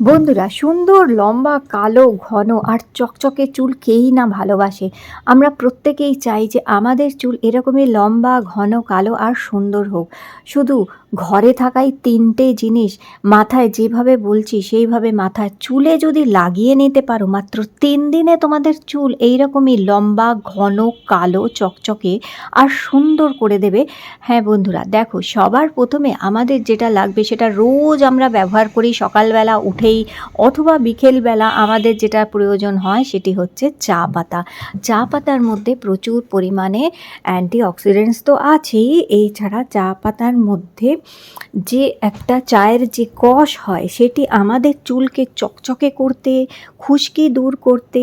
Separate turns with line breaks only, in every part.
বন্ধুরা, সুন্দর, লম্বা, কালো, ঘন আর চকচকে চুল কেই না ভালোবাসে। আমরা প্রত্যেকেই চাই যে আমাদের চুল এরকমই লম্বা, ঘন, কালো আর সুন্দর হোক। শুধু ঘরে থাকাই তিনটে জিনিস, মাথায় যেভাবে বলছি সেইভাবে মাথায় চুলে যদি লাগিয়ে নিতে পারো, মাত্র তিন দিনে তোমাদের চুল এইরকমই লম্বা, ঘন, কালো, চকচকে আর সুন্দর করে দেবে। হ্যাঁ বন্ধুরা, দেখো সবার প্রথমে আমাদের যেটা লাগবে সেটা রোজ আমরা ব্যবহার করি সকালবেলা উঠেই অথবা বিকেলবেলা আমাদের যেটা প্রয়োজন হয় সেটি হচ্ছে চা পাতা। চা পাতার মধ্যে প্রচুর পরিমাণে অ্যান্টি অক্সিডেন্টস তো আছেই। এছাড়া চা পাতার মধ্যে যে একটা চায়ের যে কষ হয় সেটি আমাদের চুলকে চকচকে করতে, খুশকি দূর করতে,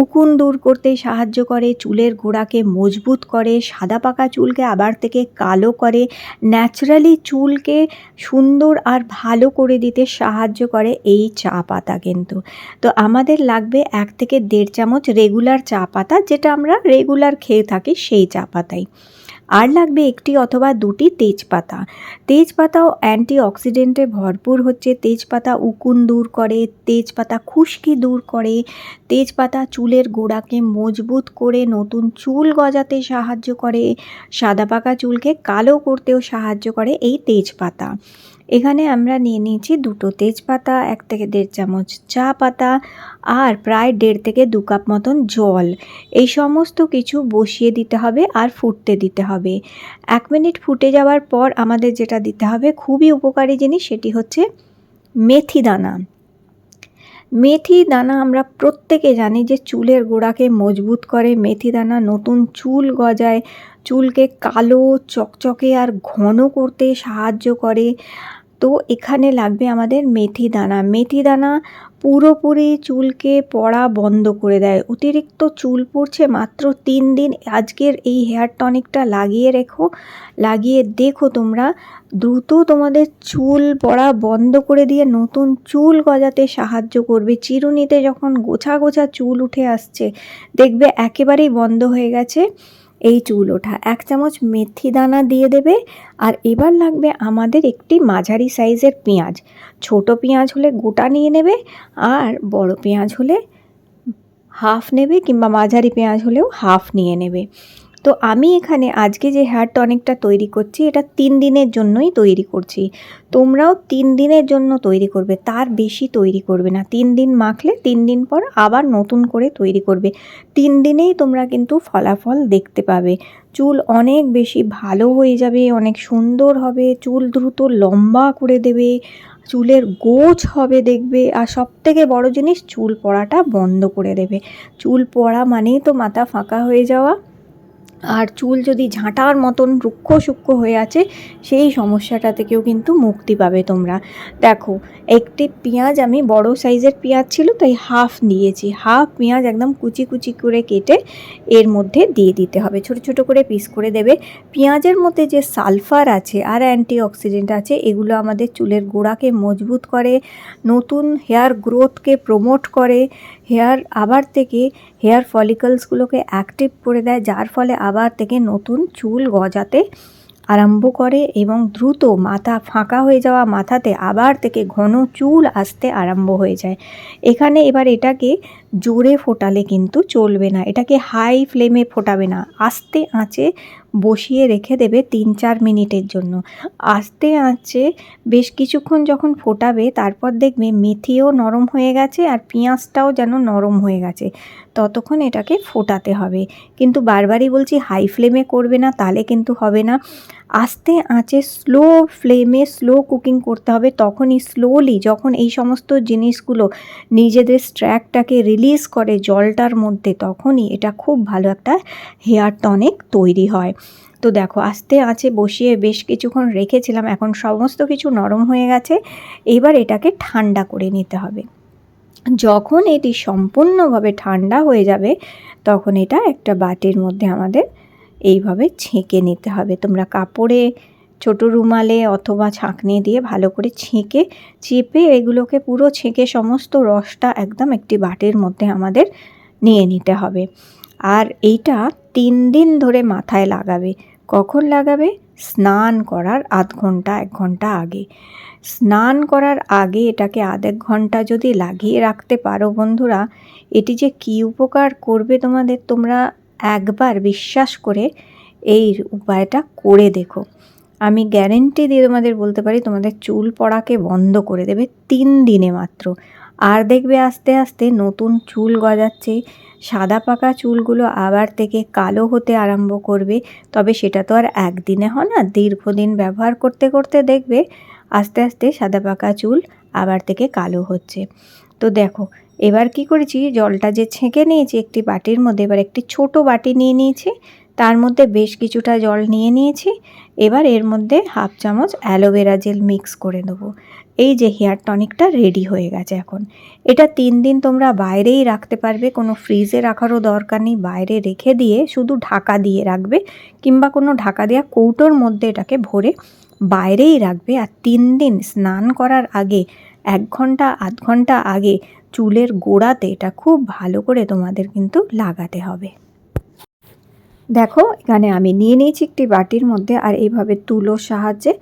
উকুন দূর করতে সাহায্য করে, চুলের গোড়াকে মজবুত করে, সাদা পাকা চুলকে আবার থেকে কালো করে, ন্যাচারালি চুলকে সুন্দর আর ভালো করে দিতে সাহায্য করে, এই চা পাতা কিন্তু। তো আমাদের লাগবে এক থেকে দেড় চামচ রেগুলার চা পাতা, যেটা আমরা রেগুলার খেয়ে থাকি সেই চা পাতাই। আর লাগবে একটি অথবা দুটি তেজপাতা। তেজপাতাও অ্যান্টি অক্সিডেন্টে ভরপুর হচ্ছে। তেজপাতা উকুন দূর করে, তেজপাতা খুশকি দূর করে, তেজপাতা চুলের গোড়াকে মজবুত করে নতুন চুল গজাতে সাহায্য করে, সাদা পাকা চুলকে কালো করতেও সাহায্য করে এই তেজপাতা। এখানে আমরা নিয়ে নিয়েছি দুটো তেজপাতা, এক থেকে দেড় চামচ চা পাতা আর প্রায় দেড় থেকে দু কাপ মতন জল। এই সমস্ত কিছু বসিয়ে দিতে হবে আর ফুটতে দিতে হবে। এক মিনিট ফুটে যাওয়ার পর আমাদের যেটা দিতে হবে খুবই উপকারী জিনিস সেটি হচ্ছে মেথি দানা। মেথি দানা আমরা প্রত্যেকে জানি যে চুলের গোড়াকে মজবুত করে। মেথি দানা নতুন চুল গজায়, চুলকে কালো, চকচকে আর ঘন করতে সাহায্য করে। তো এখানে লাগবে আমাদের মেথি দানা। মেথি দানা পুরোপুরি চুলকে পড়া বন্ধ করে দেয়। অতিরিক্ত চুল পড়ছে মাত্র তিন দিন। আজকের এই হেয়ার টনিকটা লাগিয়ে রেখো। লাগিয়ে দেখো তোমরা। দ্রুত তোমাদের চুল পড়া বন্ধ করে দিয়ে নতুন চুল গজাতে সাহায্য করবে। চিরুনিতে যখন গোছা গোছা চুল উঠে আসছে, দেখবে একেবারেই বন্ধ হয়ে গেছে। এই চুল ওঠা। এক চামচ মেথি দানা দিয়ে দেবে আর এবার লাগবে আমাদের একটি মাঝারি সাইজের পেঁয়াজ। ছোট পেঁয়াজ হলে গোটা নিয়ে নেবে আর বড় পেঁয়াজ হলে হাফ নেবে কিংবা মাঝারি পেঁয়াজ হলেও হাফ নিয়ে নেবে। তো আমি এখানে আজকে যে হেয়ার টনিকটা তৈরি করছি, এটা তিন দিনের জন্যই তৈরি করছি। তোমরাও তিন দিনের জন্য তৈরি করবে, তার বেশি তৈরি করবে না। তিন দিন মাখলে তিন দিন পর আবার নতুন করে তৈরি করবে। তিন দিনেই তোমরা কিন্তু ফলাফল দেখতে পাবে। চুল অনেক বেশি ভালো হয়ে যাবে, অনেক সুন্দর হবে, চুল দ্রুত লম্বা করে দেবে, চুলের গোছ হবে দেখবে, আর সব থেকে বড় জিনিস চুল পড়াটা বন্ধ করে দেবে। চুল পড়া মানেই তো মাথা ফাঁকা হয়ে যাওয়া। আর চুল যদি ঝাঁটার মতন রুক্ষ সূক্ষ্ম হয়ে আছে, সেই সমস্যাটা থেকেও কিন্তু মুক্তি পাবে তোমরা। দেখো, একটি পেঁয়াজ আমি বড় সাইজের পেঁয়াজ ছিল, তাই হাফ নিয়েছি। হাফ পেঁয়াজ একদম কুচি কুচি করে কেটে এর মধ্যে দিয়ে দিতে হবে। ছোট ছোট করে পিস করে দেবে। পেঁয়াজের মধ্যে যে সালফার আছে আর অ্যান্টি অক্সিডেন্ট আছে, এগুলো আমাদের চুলের গোড়াকে মজবুত করে, নতুন হেয়ার গ্রোথকে প্রমোট করে হেয়ার আবার থেকে হেয়ার ফলিকলসগুলোকে অ্যাক্টিভ করে দেয়, যার ফলে আবার থেকে নতুন চুল গজাতে আরম্ভ করে এবং দ্রুত মাথা ফাঁকা হয়ে যাওয়া মাথাতে আবার থেকে ঘন চুল আসতে আরম্ভ হয়ে যায়। এখানে এবার এটাকে জোরে ফোটালে কিন্তু চলবে না, এটাকে হাই ফ্লেমে ফোটাবে না, আস্তে আঁচে বসিয়ে রেখে দেবে তিন চার মিনিটের জন্য। আস্তে আঁচে বেশ কিছুক্ষণ যখন ফোটাবে, তারপর দেখবে মেথিও নরম হয়ে গেছে আর পেঁয়াজটাও যেন নরম হয়ে গেছে। ততক্ষণ এটাকে ফোটাতে হবে। কিন্তু বারবারই বলছি, হাই ফ্লেমে করবে না তাহলে কিন্তু হবে না। আস্তে আঁচে স্লো ফ্লেমে স্লো কুকিং করতে হবে। তখনই স্লোলি যখন এই সমস্ত জিনিসগুলো নিজেদের স্ট্র্যাকটাকে রিলিজ করে জলটার মধ্যে, তখনই এটা খুব ভালো একটা হেয়ার টনিক তৈরি হয়। তো দেখো, আস্তে আঁচে বসিয়ে বেশ কিছুক্ষণ রেখেছিলাম। এখন সমস্ত কিছু নরম হয়ে গেছে। এবার এটাকে ঠান্ডা করে নিতে হবে। যখন এটি সম্পূর্ণভাবে ঠান্ডা হয়ে যাবে, তখন এটা একটা বাটির মধ্যে আমাদের এইভাবে ছেঁকে নিতে হবে। তোমরা কাপড়ে ছোটো রুমালে অথবা ছাঁকনি দিয়ে ভালো করে ছেঁকে, চেপে এগুলোকে পুরো ছেঁকে সমস্ত রসটা একদম একটি বাটির মধ্যে আমাদের নিয়ে নিতে হবে। আর এইটা তিন দিন ধরে মাথায় লাগাবে। কখন লাগাবে? স্নান করার আধ ঘণ্টা, এক ঘণ্টা আগে। স্নান করার আগে এটাকে আধেক ঘণ্টা যদি লাগিয়ে রাখতে পারো বন্ধুরা, এটি যে কী উপকার করবে তোমাদের তোমরা একবার বিশ্বাস করে এই উপায়টা করে দেখো। আমি গ্যারেন্টি দিয়ে তোমাদের বলতে পারি, তোমাদের চুল পড়াকে বন্ধ করে দেবে তিন দিনে মাত্র। আর দেখবে আস্তে আস্তে নতুন চুল গজাচ্ছে, সাদা পাকা চুলগুলো আবার থেকে কালো হতে আরম্ভ করবে। তবে সেটা তো আর একদিনে হয় না, দীর্ঘদিন ব্যবহার করতে করতে দেখবে আস্তে আস্তে সাদা পাকা চুল আবার থেকে কালো হচ্ছে। তো দেখো এবার কি করেছি? জলটা যে ছেঁকে নিয়েছি একটি বাটির মধ্যে, এবার একটি ছোট বাটি নিয়ে নিয়েছি। তার মধ্যে বেশ কিছুটা জল নিয়ে নিয়েছি। এবার এর মধ্যে হাফ চামচ অ্যালোভেরা জেল মিক্স করে দেবো এই যে হেয়ার টনিকটা রেডি হয়ে গেছে এখন। এটা তিন দিন তোমরা বাইরেই রাখতে পারবে, কোনো ফ্রিজে রাখারও দরকার নেই। বাইরে রেখে দিয়ে শুধু ঢাকা দিয়ে রাখবে কিংবা কোনো ঢাকা দেওয়া কৌটোর মধ্যে এটাকে ভরে বাইরেই রাখবে। আর তিন দিন স্নান করার আগে, এক ঘণ্টা, আধ ঘণ্টা আগে চুলের গোড়াতে এটা খুব ভালো করে তোমাদের কিন্তু লাগাতে হবে। দেখো, এখানে আমি নিয়ে নিয়েছি একটি বাটির মধ্যে আর এইভাবে তুলোর সাহায্যে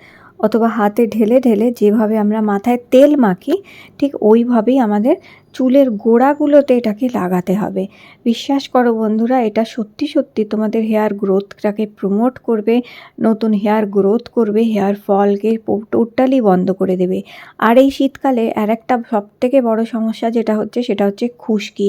অথবা হাতে ঢেলে ঢেলে যেভাবে আমরা মাথায় তেল মাখি, ঠিক ওইভাবেই আমাদের চুলের গোড়াগুলোতে এটাকে লাগাতে হবে। বিশ্বাস করো বন্ধুরা, এটা সত্যি সত্যি তোমাদের হেয়ার গ্রোথটাকে প্রমোট করবে, নতুন হেয়ার গ্রোথ করবে, হেয়ার ফলকে টোটালি বন্ধ করে দেবে। আর এই শীতকালে আর একটা সব থেকে বড় সমস্যা যেটা হচ্ছে, সেটা হচ্ছে খুশকি।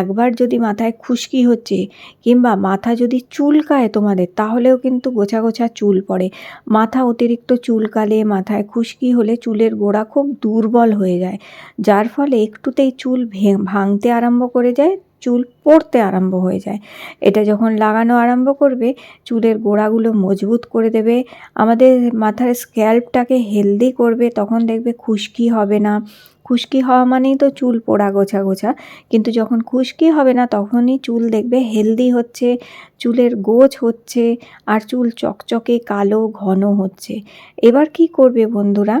একবার যদি মাথায় খুশকি হচ্ছে কিংবা মাথা যদি চুলকায় তোমাদের, তাহলেও কিন্তু গোছা গোছা চুল পড়ে। মাথা অতিরিক্ত চুলকালে, মাথায় খুশকি হলে চুলের গোড়া খুব দুর্বল হয়ে যায়। যার ফলে একটুতেই চুল ভাঙতে আরম্ভ করে যায়, চুল পড়তে আরম্ভ হয়ে যায়। এটা যখন লাগানো আরম্ভ করবে, চুলের গোড়াগুলো মজবুত করে দেবে, আমাদের মাথার স্ক্যাল্পটাকে হেলদি করবে, তখন দেখবে খুশকি হবে না। খুশকি হওয়া মানেই তো চুল পোড়া গোছা গোছা, কিন্তু যখন খুশকি হবে না, তখনই চুল দেখবে হেলদি হচ্ছে, চুলের গোছ হচ্ছে, আর চুল চকচকে কালো ঘন হচ্ছে। এবার কি করবে বন্ধুরা?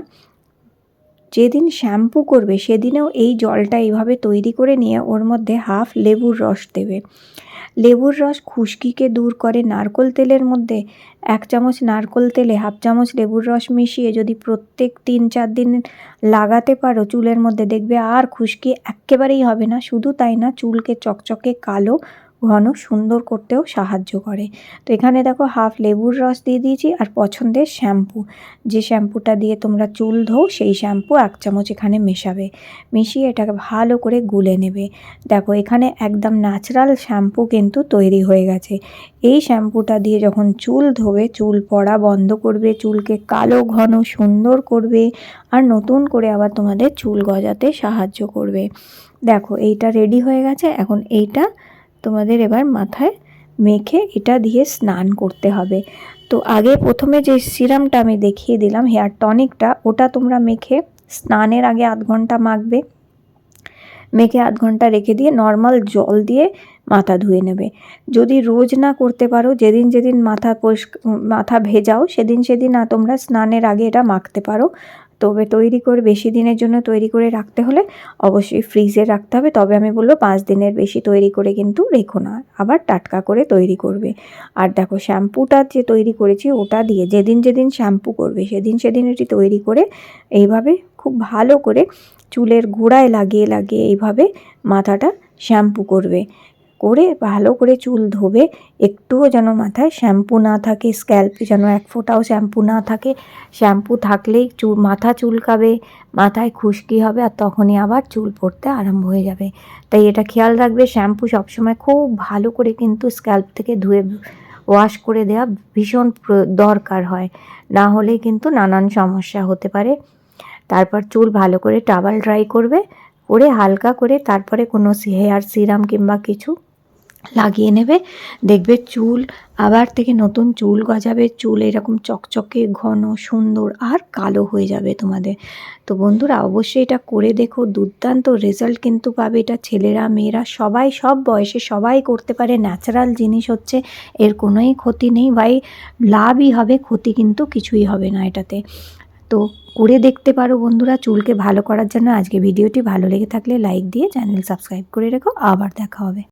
যেদিন শ্যাম্পু করবে, সেদিনেও এই জলটা এইভাবে তৈরি করে নিয়ে ওর মধ্যে হাফ লেবুর রস দেবে। লেবুর রস খুশকিকে দূর করে নারকোল তেলের মধ্যে এক চামচ নারকোল তেলে হাফ চামচ লেবুর রস মিশিয়ে যদি প্রত্যেক তিন চার দিন লাগাতে পারো চুলের মধ্যে, দেখবে আর খুশকি একেবারেই হবে না। শুধু তাই না, চুলকে চকচকে কালো ঘন সুন্দর করতেও সাহায্য করে। তো এখানে দেখো হাফ লেবুর রস দিয়ে দিয়েছি আর পছন্দের শ্যাম্পু যে শ্যাম্পুটা দিয়ে তোমরা চুল ধো সেই শ্যাম্পু এক চামচ এখানে মেশাবে। মিশিয়ে এটাকে ভালো করে গুলে নেবে। দেখো এখানে একদম ন্যাচারাল শ্যাম্পু কিন্তু তৈরি হয়ে গেছে। এই শ্যাম্পুটা দিয়ে যখন চুল ধোবে, চুল পড়া বন্ধ করবে, চুলকে কালো, ঘন, সুন্দর করবে আর নতুন করে আবার তোমাদের চুল গজাতে সাহায্য করবে। দেখো এইটা রেডি হয়ে গেছে, এখন এইটা তোমাদের এবার মাথায় মেখে এটা দিয়ে স্নান করতে হবে। তো আগে প্রথমে যে সিরামটা আমি দেখিয়ে দিলাম, হেয়ার টনিকটা, ওটা তোমরা মেখে স্নানের আগে আধ ঘণ্টা মাখবে। মেখে আধ ঘণ্টা রেখে দিয়ে নর্মাল জল দিয়ে মাথা ধুয়ে নেবে। যদি রোজ না করতে পারো, যেদিন যেদিন মাথা পরিষ্কার মাথা ভেজাও, সেদিন সেদিন না তোমরা স্নানের আগে এটা মাখতে পারো। তবে তৈরি করে বেশি দিনের জন্য তৈরি করে রাখতে হলে অবশ্যই ফ্রিজে রাখতে হবে। তবে আমি বলব পাঁচ দিনের বেশি তৈরি করে কিন্তু রেখো না। আবার টাটকা করে তৈরি করবে। আর দেখো শ্যাম্পুটা যে তৈরি করেছি ওটা দিয়ে যেদিন যেদিন শ্যাম্পু করবে, সেদিন সেদিন এটি তৈরি করে এইভাবে খুব ভালো করে চুলের গোড়ায় লাগিয়ে লাগিয়ে এইভাবে মাথাটা শ্যাম্পু করবে। করে, ভালো করে চুল ধোবে। একটুও যেন মাথায় শ্যাম্পু না থাকে, স্ক্যাল্পে যেন এক ফোঁটাও শ্যাম্পু না থাকে। শ্যাম্পু থাকলেই চুল, মাথা চুলকাবে, মাথায় খুশকি হবে আর তখনই আবার চুল পড়তে আরম্ভ হয়ে যাবে। তাই এটা খেয়াল রাখবে, শ্যাম্পু সবসময় খুব ভালো করে কিন্তু স্ক্যাল্প থেকে ধুয়ে, ওয়াশ করে দেওয়া ভীষণ দরকার হয়। না হলে কিন্তু নানান সমস্যা হতে পারে। তারপর চুল ভালো করে টাওয়াল ড্রাই করবে, করে হালকা করে, তারপরে কোনো হেয়ার সিরাম কিংবা কিছু লাগিয়ে নেবে। দেখবে চুল আবার থেকে নতুন চুল গজাবে। চুল এরকম চকচকে, ঘন, সুন্দর আর কালো হয়ে যাবে তোমাদের। তো বন্ধুরা, অবশ্যই এটা করে দেখো। দুর্দান্ত রেজাল্ট কিন্তু পাবে এটা ছেলেরা, মেয়েরা। সবাই, সব বয়সে সবাই করতে পারে। ন্যাচারাল জিনিস হচ্ছে, এর কোনোই ক্ষতি নেই। ভাই, লাভই হবে, ক্ষতি কিন্তু কিছুই হবে না এটাতে। তো করে দেখতে পারো বন্ধুরা চুলকে ভালো করার জন্য। আজকে ভিডিওটি ভালো লেগে থাকলে লাইক দিয়ে চ্যানেল সাবস্ক্রাইব করে রেখো। আবার দেখা হবে।